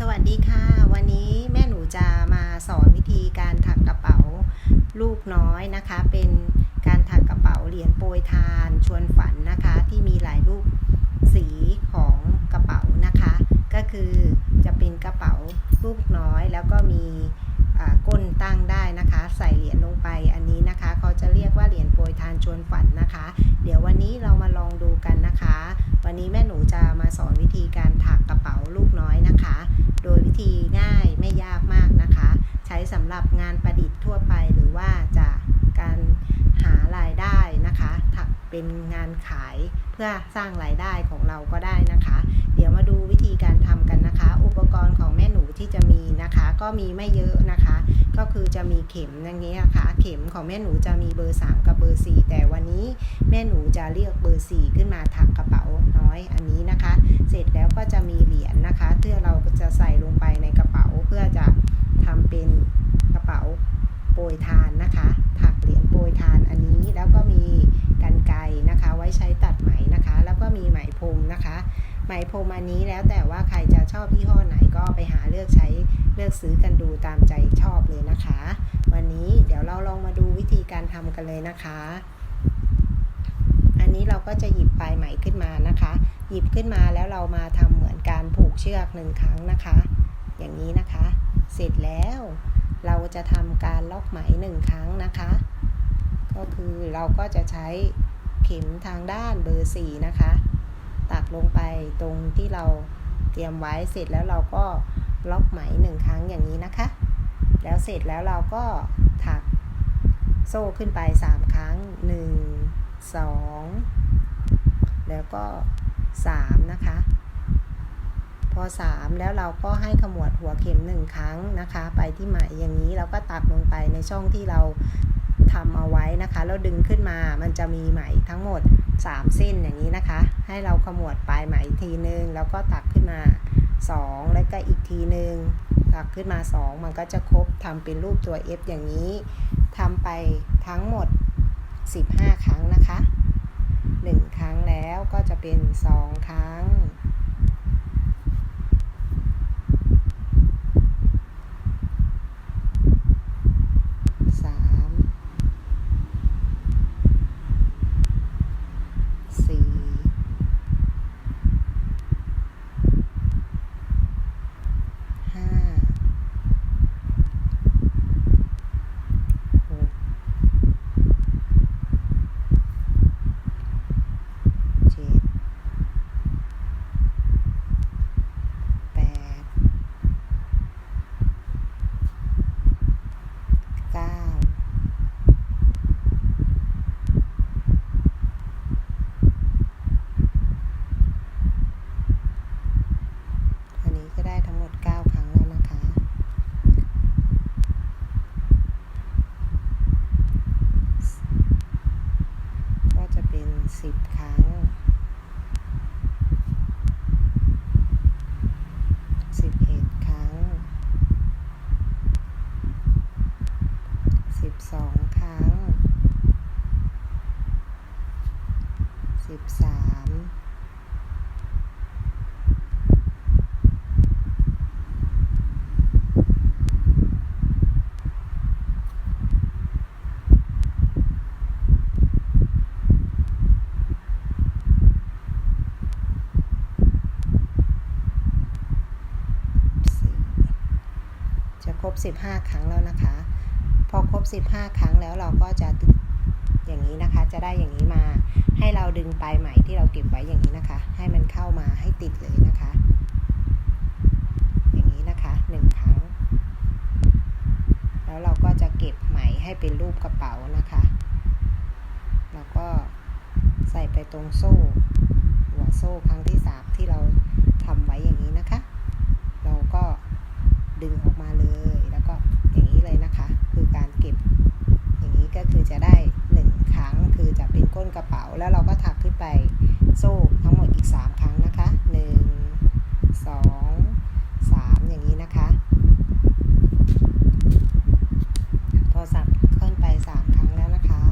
สวัสดีค่ะ วันนี้แม่หนูจะมาสอนวิธีการถักกระเป๋าลูกน้อยนะคะ เป็นการถักกระเป๋าเหรียญโปรยทานชวนฝันนะคะ ที่มีหลายรูปสีของกระเป๋านะคะ ก็คือจะเป็นกระเป๋าลูกน้อยแล้วก็มีก้นตั้งได้นะคะ ใส่เหรียญลงไปอันนี้นะคะเขาจะเรียกว่าเหรียญโปรยทานชวนฝันนะคะ เดี๋ยววันนี้เรามาลองดูกันนะคะ วันนี้แม่หนูจะมาสอนวิธีการถักกระเป๋าลูกน้อยนะคะ โดยวิธีง่ายไม่ยากมากนะคะ ใช้สำหรับงานประดิษฐ์ทั่วไปหรือว่าจะการหารายได้นะคะ ถักเป็นงานขายเพื่อสร้างรายได้ของเราก็ได้นะคะ ดี๋ยวมาดูวิธีการทำกันนะคะ อุปกรณ์ของแม่หนูที่จะมีนะคะ ก็มีไม่เยอะนะคะ ก็คือจะมีเข็มอย่างนี้นะคะเข็มของแม่หนูจะมีเบอร์ 3 กับเบอร์ 4 แต่วันนี้แม่หนูจะเลือกเบอร์ 4 ขึ้นมาถักกระเป๋าน้อยอันนี้นะคะ เสร็จแล้วก็จะมีเหรียญนะคะเพื่อเราจะใส่ลงไปในกระเป๋าเพื่อจะทำเป็นกระเป๋าโปรยทานนะคะ ถักเหรียญโปรยทานอันนี้แล้วก็มีกันไกรนะคะ ไว้ใช้ตัดไหมนะคะ แล้วก็มีไหมพรมนะคะ ไหมพรมอันนี้แล้วแต่ว่าใครจะชอบยี่ห้อไหนก็ไปหาเลือกใช้เลือกซื้อกันดูตามใจชอบเลยนะคะ วันนี้เดี๋ยวเราลองมาดูวิธีการทำกันเลยนะคะ อันนี้เราก็จะหยิบปลายไหมขึ้นมานะคะ หยิบขึ้นมาแล้วเรามาทำเหมือนการผูกเชือกหนึ่งครั้งนะคะ อย่างนี้นะคะ เสร็จแล้วเราจะทำการล็อกไหมหนึ่งครั้งนะคะ ก็คือเราก็จะใช้เข็มทางด้านเบอร์สี่นะคะ ตักลงไปตรงที่เราเตรียมไว้เสร็จแล้วเราก็ล็อกไหมหนึ่งครั้งอย่างนี้นะคะ แล้วเสร็จแล้วเราก็ถักโซ่ขึ้นไปสามครั้งหนึ่งสองแล้วก็สามนะคะ พอสามแล้วเราก็ให้ขมวดหัวเข็มหนึ่งครั้งนะคะ ไปที่ไหมอย่างนี้เราก็ตักลงไปในช่องที่เราทำเอาไว้นะคะ แล้วดึงขึ้นมามันจะมีไหมทั้งหมด 3 เส้นอย่างนี้นะคะ ให้เราขมวดปลายไหมทีนึง แล้วก็ตักขึ้นมา 2 แล้วก็อีกทีนึง ตักขึ้นมา 2 มันก็จะครบทำเป็นรูปตัว F อย่างนี้ทำไปทั้งหมด 15 ครั้งนะคะ 1 ครั้งแล้วก็จะเป็น 2 ครั้ง สามสี่ห้าหกเจ็ดแปดเก้า อันนี้ก็ได้ทั้งหมด 9 ครั้งแล้วนะคะ ก็จะเป็น 10 ครั้ง 11 ครั้ง 12 ครั้ง 13 จะครบ 15 ครั้งแล้วนะคะ พอครบ 15 ครั้งแล้วเราก็จะอย่างนี้นะคะ จะได้อย่างนี้มา ให้เราดึงปลายไหมที่เราเก็บไว้อย่างนี้นะคะ ให้มันเข้ามาให้ติดเลยนะคะ อย่างนี้นะคะหนึ่งครั้ง แล้วเราก็จะเก็บไหมให้เป็นรูปกระเป๋านะคะ แล้วก็ใส่ไปตรงโซ่ หัวโซ่ครั้งที่สามที่เราทำไว้อย่างนี้นะคะ เราก็ดึงออกมาเลย แล้วเราก็ถักขึ้นไปโซ่ทั้งหมดอีก 3 ครั้งนะคะหนึ่งสองสามอย่างนี้นะคะ พอสับขึ้นไป 3 ครั้งแล้วนะคะ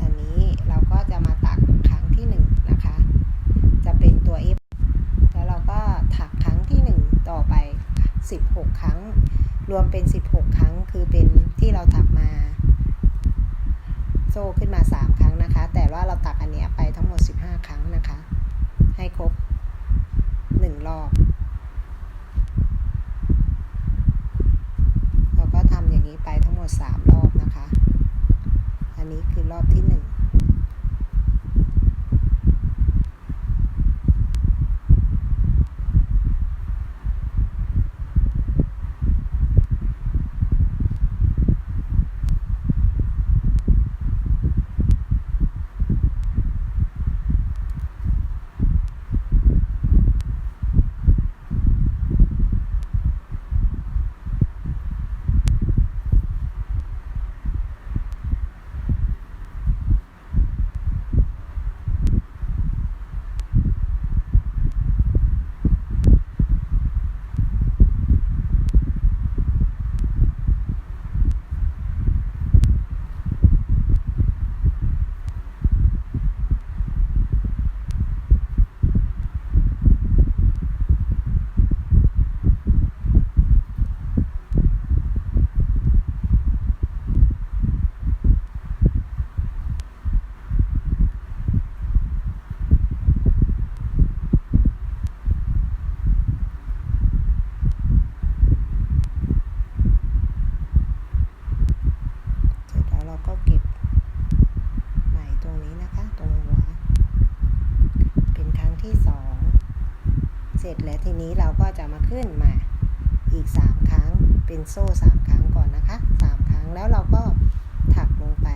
อันนี้เราก็จะมาตักครั้งที่ 1 นะคะ จะเป็นตัว F แล้วเราก็16 ครั้ง รวมเป็น 16 ครั้งคือเป็นที่เราถักมา โซ่ขึ้นมา 3 ครั้งนะคะ แต่ว่าเราตักอันนี้ไปทั้งหมด 15 ครั้งนะคะ ให้ครบ 1 รอบ เราก็ทำอย่างนี้ไปทั้งหมด 3 รอบนะคะ อันนี้คือรอบที่ 1 เสร็จแล้วเราก็เก็บไหมตรงนี้นะคะ ตรงหัว เป็นครั้งที่สอง เสร็จแล้ว ทีนี้เราก็จะมาขึ้นมาอีก 3 ครั้งเป็นโซ่ 3 ครั้งก่อนนะคะ 3 ครั้งแล้วเราก็ถักลงไป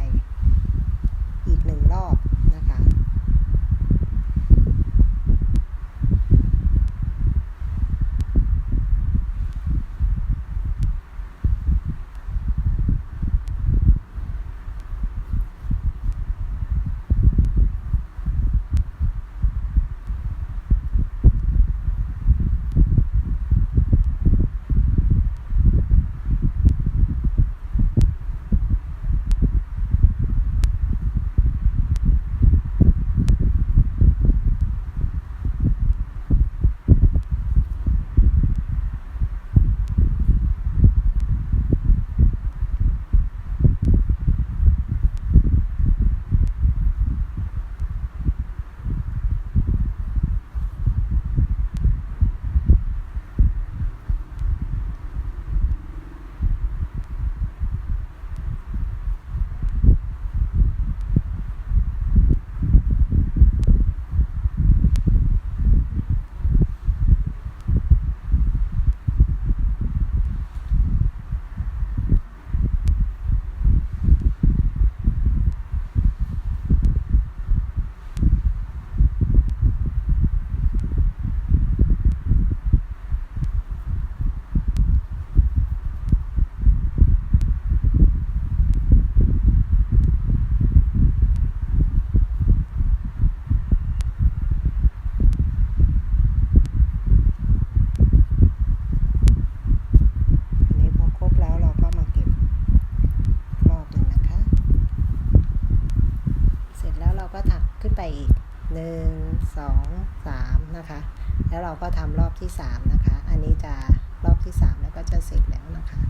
อีกหนึ่งรอบนะคะ อันนี้พอครบแล้วเราก็มาเก็บรอบหนึ่งนะคะ เสร็จแล้วเราก็ถักขึ้นไปอีกหนึ่งสองสามนะคะ แล้วเราก็ทำร อบที่สามนะคะ อันนี้จะรอบที่สามแล้วก็จะเสร็จแล้วนะคะ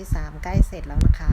ที่ 3 ใกล้เสร็จแล้วนะคะ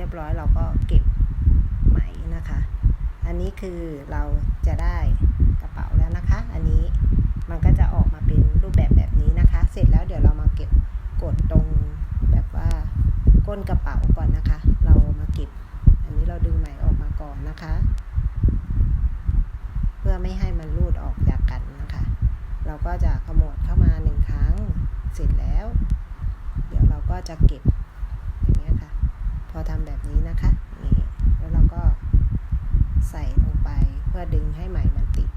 เรียบร้อยเราก็เก็บไหมนะคะ อันนี้คือเราจะได้กระเป๋าแล้วนะคะ อันนี้ก็จะออกมาเป็นรูปแบบแบบนี้นะคะ เสร็จแล้วเดี๋ยวเรามาเก็บกดตรงแบบว่าก้นกระเป๋าก่อนนะคะ เรามาเก็บ อันนี้เราดึงไหมออกมาก่อนนะคะ เพื่อไม่ให้มันรูดออกจากกันนะคะ เราก็จะขมวดเข้ามาหนึ่งครั้ง เสร็จแล้ว เดี๋ยวเราก็จะเก็บ อย่างเงี้ยค่ะ พอทำแบบนี้นะคะนี่แล้วเราก็ใส่ลงไปเพื่อดึงให้ ไหมมันติด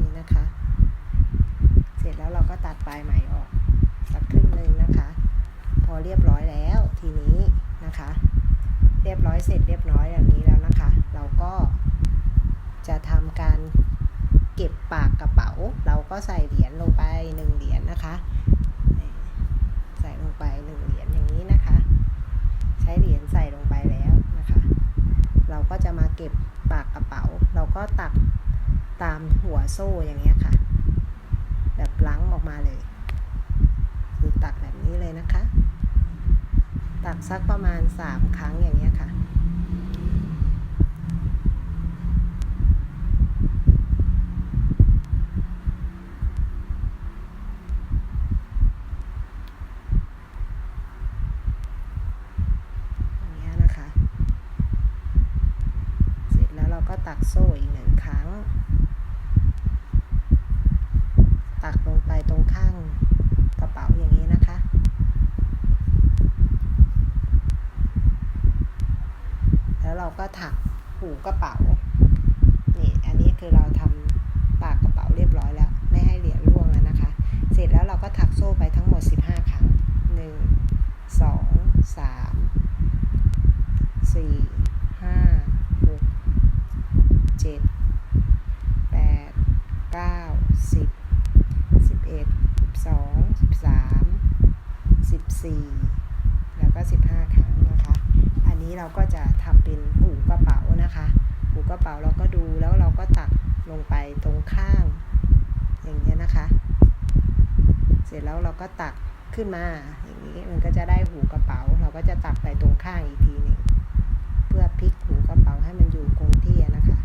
นี่นะคะ เสร็จแล้วเราก็ตัดปลายไหมออกสักครึ่งหนึ่งนะคะ พอเรียบร้อยแล้วทีนี้นะคะ เรียบร้อยเสร็จเรียบร้อยอย่างนี้แล้วนะคะ เราก็จะทำการ เก็บปากกระเป๋า เราก็ใส่เหรียญลงไปหนึ่งเหรียญนะคะนี่ใส่ลงไปหนึ่งเหรียญอย่างนี้นะคะ ใช้เหรียญใส่ลงไปแล้วนะคะ เรา ก็บปากกระเป๋า เราก็ตักตามหัวโซ่อย่างเงี้ยค่ะ แบบล้างออกมาเลย คือตักแบบนี้เลยนะคะ ตักสักประมาณสามครั้งอย่างเงี้ยค่ะ โซ่อีกหนึ่งครั้ง ตักลงไปตรงข้างกระเป๋าอย่างนี้นะคะ แล้วเราก็ถักหูกระเป๋า นี่อันนี้คือเราทำปากกระเป๋าเรียบร้อยแล้ว ไม่ให้เหรียญร่วงแล้วนะคะ เสร็จแล้วเราก็ถักโซ่ไปทั้งหมด 15 ครั้ง 1 2 3 4 ตรงข้าง อย่างเงี้ยนะคะ เสร็จแล้วเราก็ตักขึ้นมาอย่างนี้มันก็จะได้หูกระเป๋า เราก็จะตักไปตรงข้างอีกทีหนึ่งเพื่อพลิกหูกระเป๋าให้มันอยู่คงที่นะคะ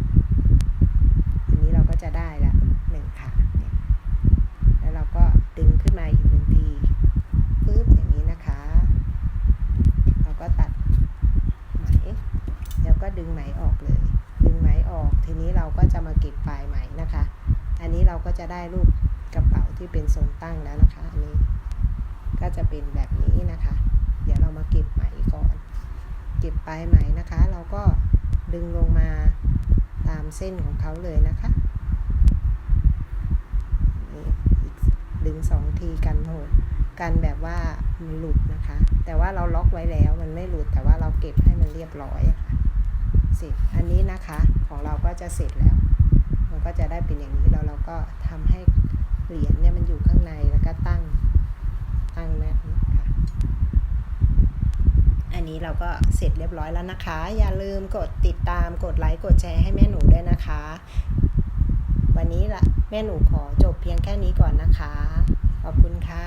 อันนี้เราก็จะได้ละหนึ่งขาเนี่ยแล้วเราก็ดึงขึ้นมาอีกหนึ่งทีปึ๊บอย่างนี้นะคะ เราก็ตัดไหมแล้วก็ดึงไหมออกเลย ดึงไหมออกทีนี้เราก็จะมาเก็บปลายไหม อันนี้เราก็จะได้รูปกระเป๋าที่เป็นทรงตั้งแล้วนะคะ อันนี้ก็จะเป็นแบบนี้นะคะ เดี๋ยวเรามาเก็บไหมก่อน เก็บปลายไหมนะคะ เราก็ดึงลงมาตามเส้นของเขาเลยนะคะนี่ดึงสองทีกันโหดกันแบบว่ามันหลุดนะคะ แต่ว่าเราล็อกไว้แล้วมันไม่หลุดแต่ว่าเราเก็บให้มันเรียบร้อยค่ะเสร็จอันนี้นะคะของเราก็จะเสร็จแล้ว ก็จะได้เป็นอย่างนี้แล้วเราก็ทำให้เหรียญเนี่ยมันอยู่ข้างในแล้วก็ตั้งตั้งนะค่ะอันนี้เราก็เสร็จเรียบร้อยแล้วนะคะ อย่าลืมกดติดตามกดไลค์กดแชร์ให้แม่หนูด้วยนะคะ วันนี้ละแม่หนูขอจบเพียงแค่นี้ก่อนนะคะ ขอบคุณค่ะ